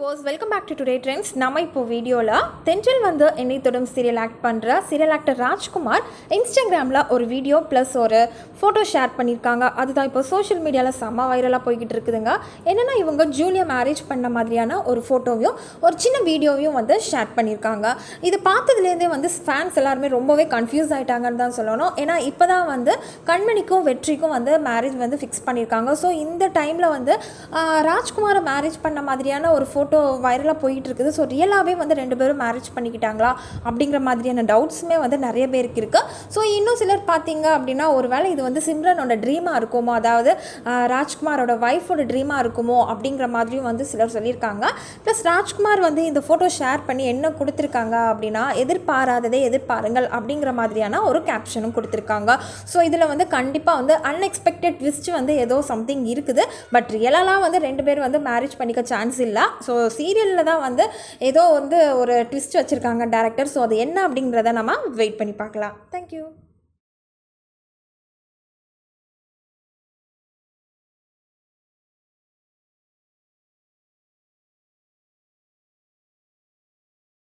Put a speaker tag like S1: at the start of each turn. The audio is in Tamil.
S1: Viewers welcome back to today trends நம்ம இப்போ வீடியோவில் தென்றல் வந்து என்னை தொடும் சீரியல் ஆக்ட் பண்ணுற சீரியல் ஆக்டர் ராஜ்குமார் இன்ஸ்டாகிராமில் ஒரு வீடியோ ப்ளஸ் ஒரு ஃபோட்டோ ஷேர் பண்ணியிருக்காங்க அதுதான் இப்போ சோஷியல் மீடியாவில் செம்ம வைரலாக போய்கிட்டு இருக்குதுங்க. என்னென்னா இவங்க ஜூலியா மேரேஜ் பண்ண மாதிரியான ஒரு ஃபோட்டோவையும் ஒரு சின்ன வீடியோவையும் வந்து ஷேர் பண்ணியிருக்காங்க இது பார்த்ததுலேருந்தே வந்து ஃபேன்ஸ் எல்லாருமே ரொம்பவே கன்ஃபியூஸ் ஆகிட்டாங்கன்னு தான் சொல்லணும். ஏன்னா இப்போ தான் வந்து கண்மணிக்கும் வெற்றிக்கும் வந்து மேரேஜ் வந்து ஃபிக்ஸ் பண்ணியிருக்காங்க ஸோ இந்த டைமில் வந்து ராஜ்குமாரை மேரேஜ் பண்ண மாதிரியான ஒரு ஃபோட்டோ ஃபோட்டோ வைரலாக போயிட்டு இருக்குது ஸோ ரியலாகவே வந்து ரெண்டு பேரும் மேரேஜ் பண்ணிக்கிட்டாங்களா? அப்படிங்கிற மாதிரியான டவுட்ஸுமே வந்து நிறைய பேருக்கு இருக்குது ஸோ இன்னும் சிலர் பார்த்தீங்க அப்படின்னா ஒருவேளை இது வந்து சிம்ரனோட ட்ரீமாக இருக்குமோ? அதாவது ராஜ்குமாரோட ஒய்ஃபோட ட்ரீமாக இருக்குமோ? அப்படிங்கிற மாதிரியும் வந்து சிலர் சொல்லியிருக்காங்க. ப்ளஸ் ராஜ்குமார் வந்து இந்த ஃபோட்டோ ஷேர் பண்ணி என்ன கொடுத்துருக்காங்க அப்படின்னா எதிர்பாராததை எதிர்பாருங்கள் அப்படிங்கிற மாதிரியான ஒரு கேப்ஷனும் கொடுத்துருக்காங்க. ஸோ இதில் வந்து கண்டிப்பாக வந்து அன்எக்ஸ்பெக்டட் ட்விஸ்ட் வந்து ஏதோ சம்திங் இருக்குது. பட் ரியலாலாம் வந்து ரெண்டு பேர் வந்து மேரேஜ் பண்ணிக்க சான்ஸ் இல்லை. ஸோ சீரியலில் தான் வந்து ஏதோ வந்து ஒரு ட்விஸ்ட் வச்சுருக்காங்க டேரக்டர் ஸோ அது என்ன அப்படிங்கிறத நம்ம வெயிட் பண்ணி பார்க்கலாம். தேங்க்யூ